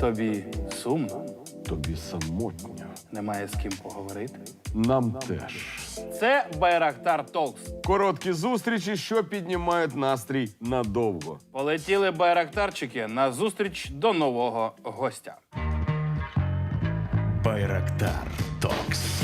Тобі сумно, Тобі самотньо. немає з ким поговорити. Нам теж. Це Байрактар Толкс. Короткі зустрічі, що піднімають настрій надовго. Полетіли байрактарчики на зустріч до нового гостя. Байрактар Токс.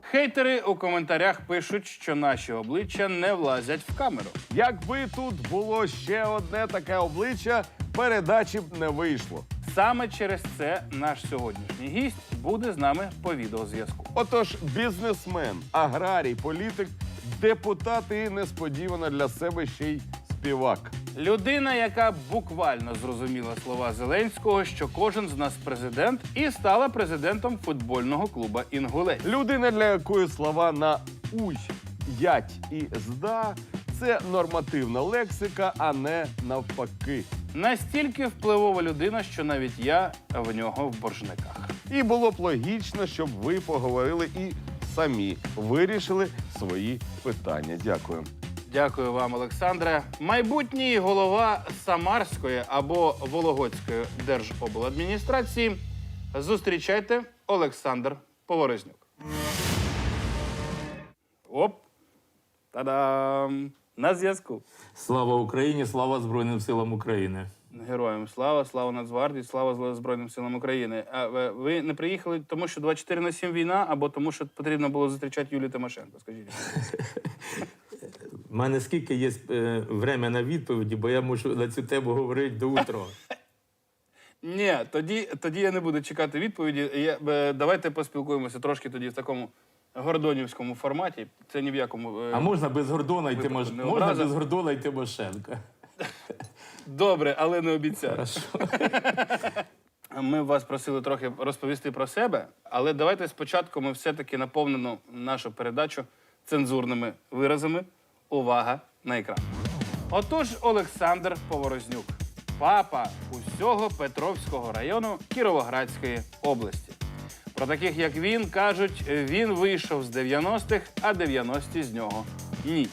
Хейтери у коментарях пишуть, що наші обличчя не влазять в камеру. Якби тут було ще одне таке обличчя, передачі б не вийшло. Саме через це наш сьогоднішній гість буде з нами по відеозв'язку. Отож, бізнесмен, аграрій, політик, депутат і несподівано для себе ще й співак. Людина, яка буквально зрозуміла слова Зеленського, що кожен з нас президент, і стала президентом футбольного клуба Інгулець. Людина, для якої слова на уй, ять і зда це нормативна лексика, а не навпаки. Настільки впливова людина, що навіть я в нього в боржниках. І було б логічно, щоб ви поговорили і самі вирішили свої питання. Дякую. Дякую вам, Олександре. Майбутній голова Самарської або Вологодської держобладміністрації. Зустрічайте Олександр Поворознюк. Оп. Та-дам! На зв'язку. Слава Україні, слава Збройним силам України. Героям слава, слава Нацгвардії, слава Збройним силам України. А ви- ви не приїхали тому, що 24 на 7 війна, або тому, що потрібно було зустрічати Юлію Тимошенко? Скажіть. У мене скільки є е, время на відповіді, бо я можу на цю тему говорити до утра. Ні, тоді, тоді я не буду чекати відповіді. Я, е, давайте поспілкуємося трошки тоді в такому гордонівському форматі. Це ні в якому. е, А можна без Гордона і Ви Тимош... не можна образа? без Гордона і Тимошенка. Добре, але не обіцяю. Хорошо. Ми вас просили трохи розповісти про себе, але давайте спочатку ми все-таки наповнимо нашу передачу цензурними виразами. Увага на екран. Отож, Олександр Поворознюк, папа усього Петровського району Кіровоградської області. Про таких, як він, кажуть, він вийшов з 90-х, а 90-ті з нього ні.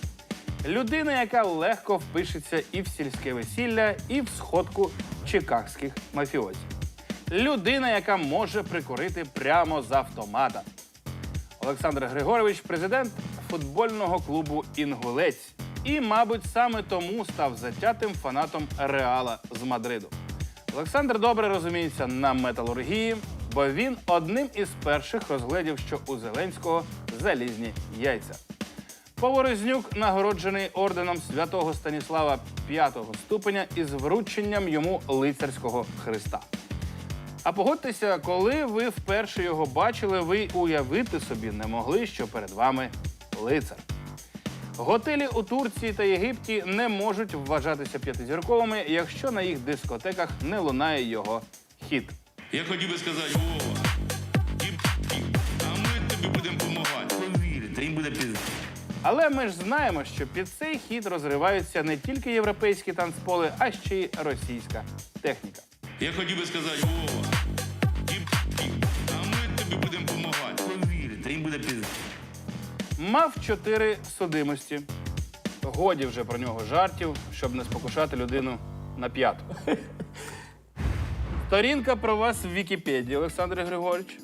Людина, яка легко впишеться і в сільське весілля, і в сходку чикагських мафіозів. Людина, яка може прикурити прямо з автомата. Олександр Григорович, президент футбольного клубу Інгулець. І, мабуть, саме тому став затятим фанатом Реала з Мадриду. Олександр добре розуміється на металургії, бо він одним із перших розглядів, що у Зеленського залізні яйця. Поворознюк нагороджений орденом святого Станіслава п'ятого ступеня із врученням йому лицарського христа. А погодьтеся, коли ви вперше його бачили, ви уявити собі не могли, що перед вами лицар. Готелі у Турції та Єгипті не можуть вважатися п'ятизірковими, якщо на їх дискотеках не лунає його хіт. Я хотів би сказати, Вова, а ми тобі будемо допомагати. Повірте, їм буде пізно. Але ми ж знаємо, що під цей хід розриваються не тільки європейські танцполи, а ще й російська техніка. Я хотів би сказати, Вова, а ми тобі будемо допомагати. Повірте, їм буде пізно. Мав чотири судимості. Годі вже про нього жартів, щоб не спокушати людину на п'яту. Сторінка про вас в Вікіпедії, Олександр Григорович.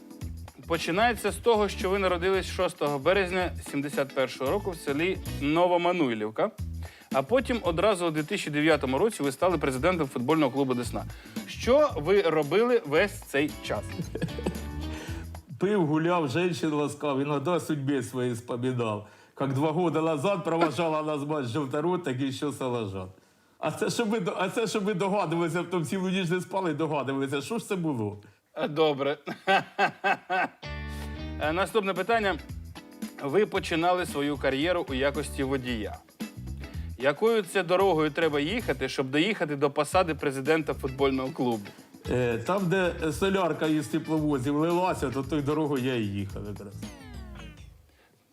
Починається з того, що ви народились 6 березня 71-го року в селі Новомануйлівка. А потім одразу у 2009 році ви стали президентом футбольного клубу Десна. Що ви робили весь цей час? Пив, гуляв, женщин ласкав, иногда судьбе своей вспоминал. Как два года назад провожала нас мать желторот, так і що салажат. А це, ви, до- а це, щоб ви догадувалися, в тому цілу ніч не спали і догадувалися, що ж це було? Добре. Е, Наступне питання. Ви починали свою кар'єру у якості водія. Якою це дорогою треба їхати, щоб доїхати до посади президента футбольного клубу? Е, там, де солярка із тепловозів лилася, то тою дорогою я і їхав якраз.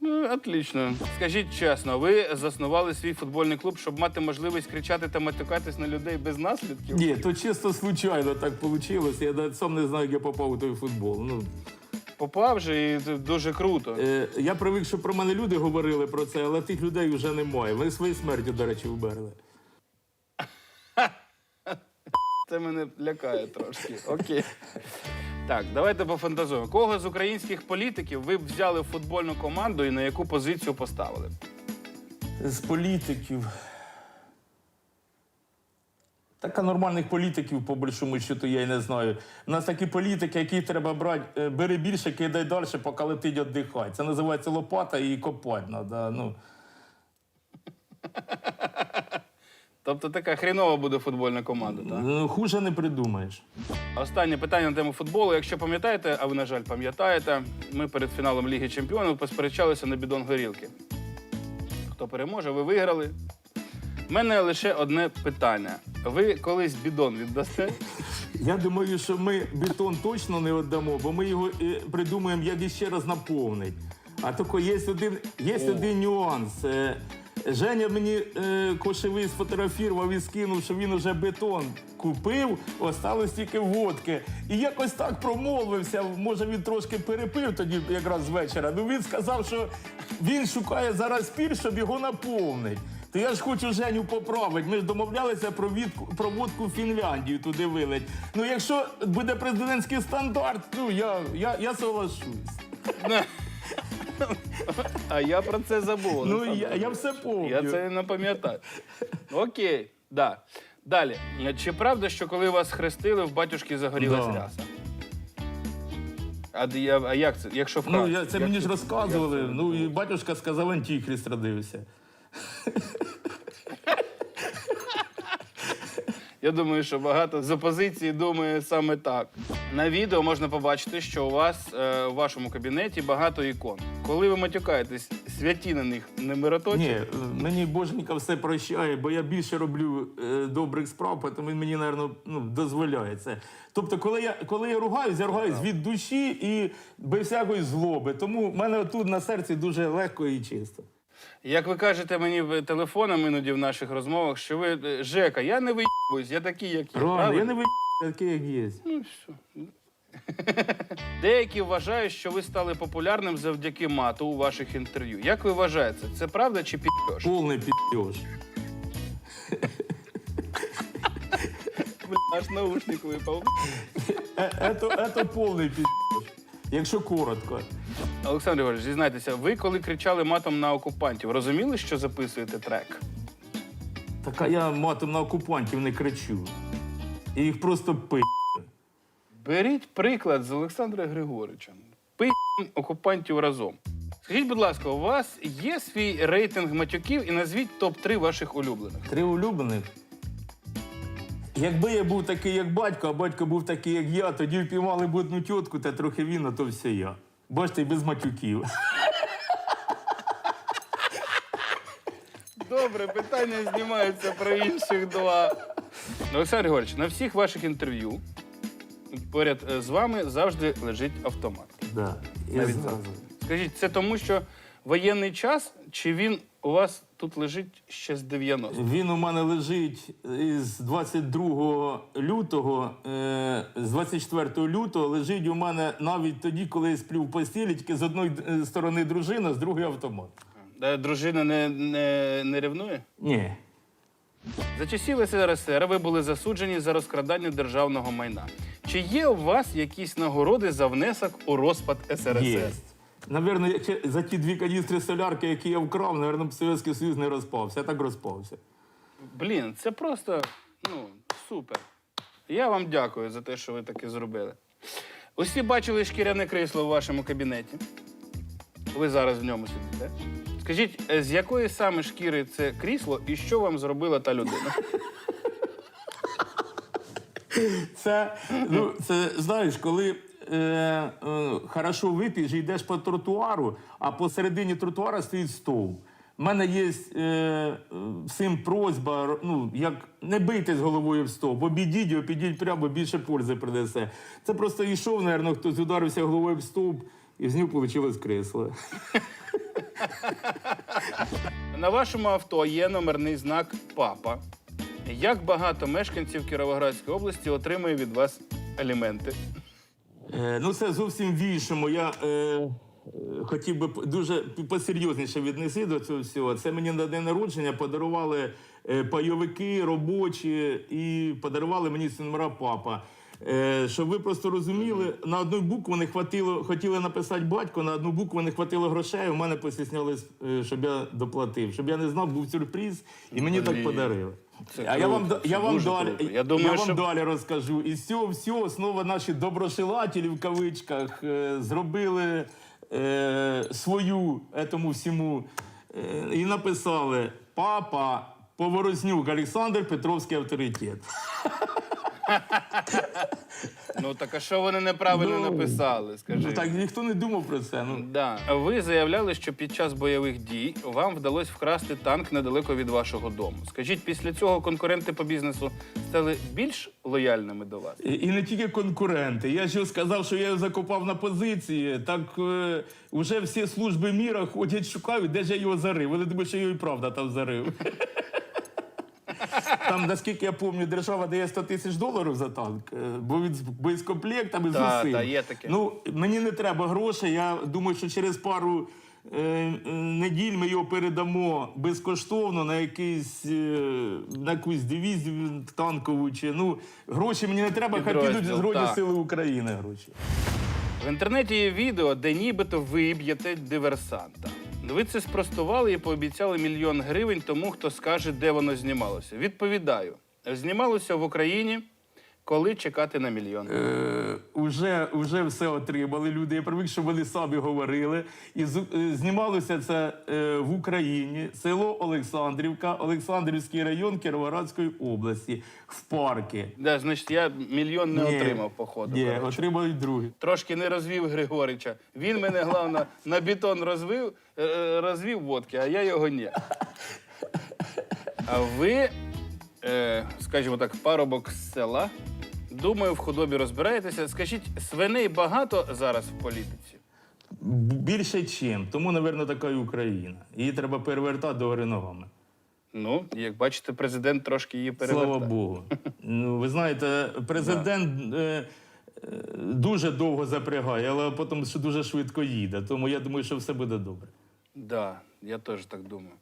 Ну, отлично. Скажіть чесно, ви заснували свій футбольний клуб, щоб мати можливість кричати та матюкатись на людей без наслідків? Ні, то чисто случайно так вийшло. Я навіть сам не знаю, як я попав у той футбол. Ну, Попав же і це дуже круто. е, я привик, що про мене люди говорили про це, але тих людей вже немає. Вони своєю смертю, до речі, вмерли. Це мене лякає трошки. Окей. Так, давайте пофантазуємо. Кого з українських політиків ви б взяли в футбольну команду і на яку позицію поставили? З політиків. Так, а нормальних політиків, по большому счету, я й не знаю. У нас такі політики, які треба брати, е, бери більше, кидай далі, поки летить віддихай. Це називається лопата і копати треба. Ну. Тобто така хрінова буде футбольна команда, так? Ну, хуже не придумаєш. Останнє питання на тему футболу. Якщо пам'ятаєте, а ви, на жаль, пам'ятаєте, ми перед фіналом Ліги Чемпіонів посперечалися на бідон горілки. Хто переможе, ви виграли. У мене лише одне питання. Ви колись бідон віддасте? Я думаю, що ми бетон точно не віддамо, бо ми його е, придумаємо, як іще раз наповнити. А тільки є один, є один нюанс. Е, Женя мені е, кошевий сфотографував і скинув, що він уже бетон купив, осталось тільки водки. І якось так промовився. Може, він трошки перепив тоді якраз з вечора. Ну він сказав, що він шукає зараз пір, щоб його наповнити. То я ж хочу Женю поправити. Ми ж домовлялися про відку про водку в Фінляндію туди вилить. Ну, якщо буде президентський стандарт, ну я, я, я соглашусь. А я про це забув. Ну Олександр. я, я все помню. Я це не пам'ятаю. Окей, да. Далі. Чи правда, що коли вас хрестили, в батюшки загорілась Да. ряса? А, д- я- а як це? Якщо Ну, я, це Як мені ж розказували. Ну і батюшка сказав, антихрист родився. Я думаю, що багато з опозиції думає саме так. На відео можна побачити, що у вас е, у вашому кабінеті багато ікон. Коли ви матюкаєтесь, святі на них не мироточі? Ні, мені боженька все прощає, бо я більше роблю е, добрих справ, тому він мені, мабуть, ну, дозволяє це. Тобто, коли я, коли я ругаюсь, я ругаюсь від душі і без всякої злоби. Тому в мене тут на серці дуже легко і чисто. Як ви кажете мені в телефоном іноді в наших розмовах, що ви е, Жека, я не виїбуюсь, я такий, як я. Рано, правильно? я не ви такий, як є. Ну, все. Деякі вважають, що ви стали популярним завдяки мату у ваших інтерв'ю. Як ви вважаєте, це правда чи підьош? Повний підйош. Аж наушник випав. Це повний підйош. Якщо коротко. Олександр Григорович, зізнайтеся, ви коли кричали матом на окупантів, розуміли, що записуєте трек? Так а я матом на окупантів не кричу. І їх просто пи. Беріть приклад з Олександра Григоровича. Пий окупантів разом. Скажіть, будь ласка, у вас є свій рейтинг матюків і назвіть топ-3 ваших улюблених. Три улюблених. Якби я був такий, як батько, а батько був такий, як я, тоді впіймали б одну тітку та трохи віна, то все я. Бачите, і без матюків. Добре, питання знімається про інших два. Олександр Григорович, на всіх ваших інтерв'ю поряд е, з вами завжди лежить автомат. Да. Навіть зразу. Скажіть, це тому, що воєнний час, чи він у вас тут лежить ще з 90-х? Він у мене лежить із 22 лютого, е, з 24 лютого лежить у мене навіть тоді, коли я сплю в постілі, тільки з одної е, сторони дружина, з другої автомат. Е, Дружина не, не, не ревнує? Ні. За часів СРСР ви були засуджені за розкрадання державного майна. Чи є у вас якісь нагороди за внесок у розпад СРСР? Є. Навірно, за ті дві каністри солярки, які я вкрав, навірно, Совєтський Союз не розпався. Я так розпався. Блін, це просто ну, супер. Я вам дякую за те, що ви таке зробили. Усі бачили шкіряне крісло у вашому кабінеті. Ви зараз в ньому сидите. Скажіть, е, з якої саме шкіри це крісло і що вам зробила та людина? Це, ну, це знаєш, коли е, е, хорошо вип'єш йдеш по тротуару, а посередині тротуара стоїть стовп. У мене є е, всім просьба, ну, як не бийтесь головою в стовп, обійдіть його, підіть прямо, більше пользи принесе. Це просто йшов, мабуть, хтось ударився головою в стовп, і з нього вийшло кресло. На вашому авто є номерний знак Папа. Як багато мешканців Кіровоградської області отримує від вас аліменти? Е, ну, це зовсім в іншому. Я е, е, хотів би дуже посерйозніше віднести до цього всього. Це мені на день народження подарували е, пайовики, робочі, і подарували мені ці папа. Е, Щоб ви просто розуміли, на одну букву не хватило, хотіли написати батько, на одну букву не хватило грошей. У мене постіснялись, е, щоб я доплатив. Щоб я не знав, був сюрприз, і мені так Блін. подарили. Це а я вам, круто, я вам далі, круто. Я думаю, вам що- далі розкажу. І з цього всього знову наші доброшилателі в кавичках е, зробили е, свою етому всьому е, і написали Папа Поворознюк Олександр Петровський авторитет. Ну так а що вони неправильно Ну, написали? Скажи. Ну, так ніхто не думав про це. Ну, Да. Ви заявляли, що під час бойових дій вам вдалося вкрасти танк недалеко від вашого дому. Скажіть, після цього конкуренти по бізнесу стали більш лояльними до вас? І, і не тільки конкуренти. Я ж сказав, що я його закопав на позиції. Так е, вже всі служби міра ходять, шукають, де ж я його зарив. Вони думають, що я його і правда там зарив. Там, наскільки я пам'ятаю, держава дає 100 тисяч доларів за танк, е, бо він з боєкомплектами з усім. та, є таке. Ну, мені не треба грошей. Я думаю, що через пару е, е, неділь ми його передамо безкоштовно на якийсь е, на якусь дивізію танкову. Чи ну гроші мені не треба, хай підуть з Збройні. Сили України. Гроші. В інтернеті є відео, де нібито ви б'єте диверсанта. Ви це спростували і пообіцяли мільйон гривень тому, хто скаже, де воно знімалося. Відповідаю: знімалося в Україні, коли чекати на мільйон. Е, уже, уже все отримали люди. Я привик, щоб вони самі говорили. І з- е, знімалося це е, в Україні, село Олександрівка, Олександрівський район Кіровоградської області, в парки. Да, значить, я мільйон не Ні. отримав, походу. Ні, коротше. отримали другі. Трошки не розвів Григорича. Він мене, головне, на бетон розвив, е, розвів водки, а я його ні. А ви, е, скажімо так, парубок з села. Думаю, в худобі розбираєтеся. Скажіть, свиней багато зараз в політиці? Більше чим. Тому, напевно, така і Україна. Її треба перевертати до гори ногами. Ну, як бачите, президент трошки її перевертає. Слава Богу. Ну, ви знаєте, президент е, е, дуже довго запрягає, але потім дуже швидко їде. Тому я думаю, що все буде добре. Да, я теж так думаю.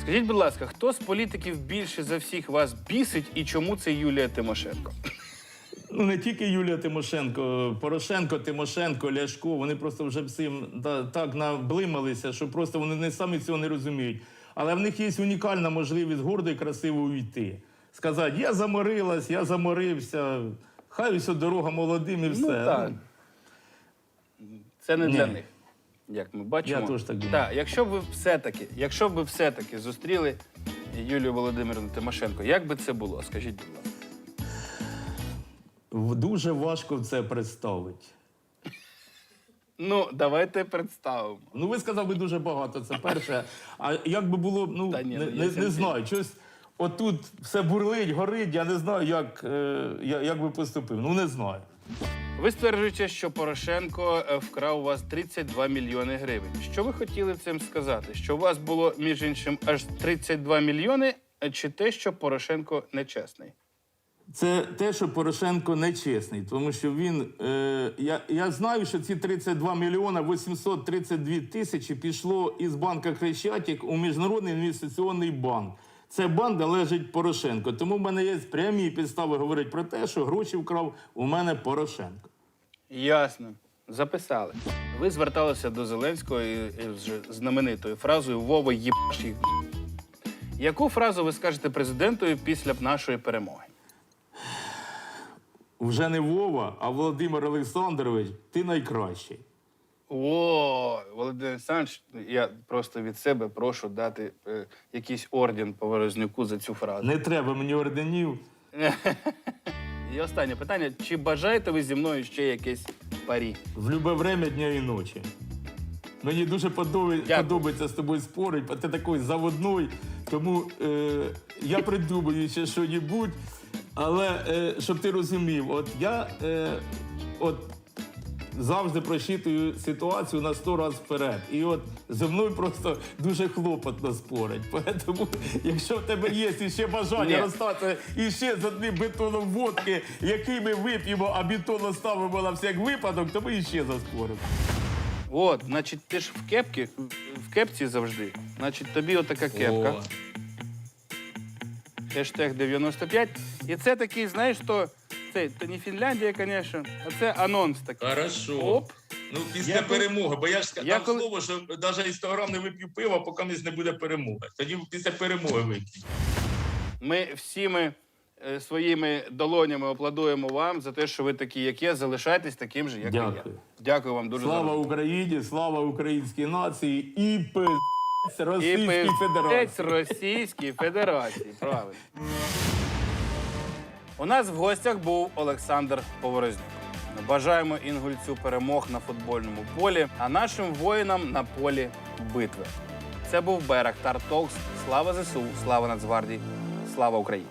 Скажіть, будь ласка, хто з політиків більше за всіх вас бісить і чому це Юлія Тимошенко? Ну, не тільки Юлія Тимошенко, Порошенко, Тимошенко, Ляшко, вони просто вже всім та- так наблималися, що просто вони не самі цього не розуміють. Але в них є унікальна можливість гордо і красиво уйти. Сказати, я заморилась, я заморився, хай ось дорога молодим і все. Ну, так. Це не для них. Як ми бачимо. Я теж так думаю. Так, якщо б ви все-таки, якщо б ви все-таки зустріли Юлію Володимирівну Тимошенко, як би це було? Скажіть, будь ласка. В- Дуже важко це представити. Ну, давайте представимо. Ну, ви сказав би дуже багато, це перше. А як би було, ну, Та ні, не, ну, не, не знаю, щось отут все бурлить, горить, я не знаю, як, е, я- як би поступив. Ну, не знаю. Ви стверджуєте, що Порошенко е, вкрав у вас 32 мільйони гривень. Що ви хотіли цим сказати? Що у вас було, між іншим, аж 32 мільйони, е, чи те, що Порошенко нечесний? Це те, що Порошенко нечесний, тому що він. Е, я, я знаю, що ці 32 мільйона 832 тисячі пішло із банка Хрещатик у Міжнародний інвестиційний банк. Це банк належить Порошенко. Тому в мене є прямі підстави говорити про те, що гроші вкрав у мене Порошенко. Ясно. Записали. Ви зверталися до Зеленського і знаменитою фразою Вова їбаш їх». Яку фразу ви скажете президентові після нашої перемоги? Вже не Вова, а Володимир Олександрович, ти найкращий. О, Володимир Олександрович, я просто від себе прошу дати е, якийсь орден Поворознюку за цю фразу. Не треба мені орденів. І останнє питання: чи бажаєте ви зі мною ще якесь парі? В любе время дня і ночі. Мені дуже подобає- Дякую. подобається з тобою спорити, бо ти такий заводний. Тому е, я придумаю ще що-небудь. Але е, щоб ти розумів, от я е, от завжди просчитую ситуацію на сто разів вперед. І от зі мною просто дуже хлопотно спорить. Тому, якщо в тебе є ще бажання Ні. розстатися іще з одним бетоном водки, який ми вип'ємо, а бетон оставимо на всяк випадок, то ми іще заспоримо. От, значить, ти ж в кепці, в кепці завжди. Значить, тобі отака кепка. хештег 95. І це такий, знаєш, то це, то не Фінляндія, звісно, а це анонс такий. Хорошо. Оп. Ну, після Я коли- перемоги, бо я ж Я дав коли- слово, що навіть і 100 грам не вип'ю пива, поки не буде перемоги. Тоді після перемоги вип'ю. Ми всіми е, своїми долонями аплодуємо вам за те, що ви такі, як є. Залишайтесь таким же, як і я. Дякую. Дякую вам дуже за Слава розмову. Україні, слава українській нації і пиздець І Російській Федерації. Російській Федерації. Правильно. У нас в гостях був Олександр Поворознюк. Бажаємо інгульцю перемог на футбольному полі, а нашим воїнам на полі битви. Це був Берег Тартокс. Слава ЗСУ, слава Нацгвардії, слава Україні!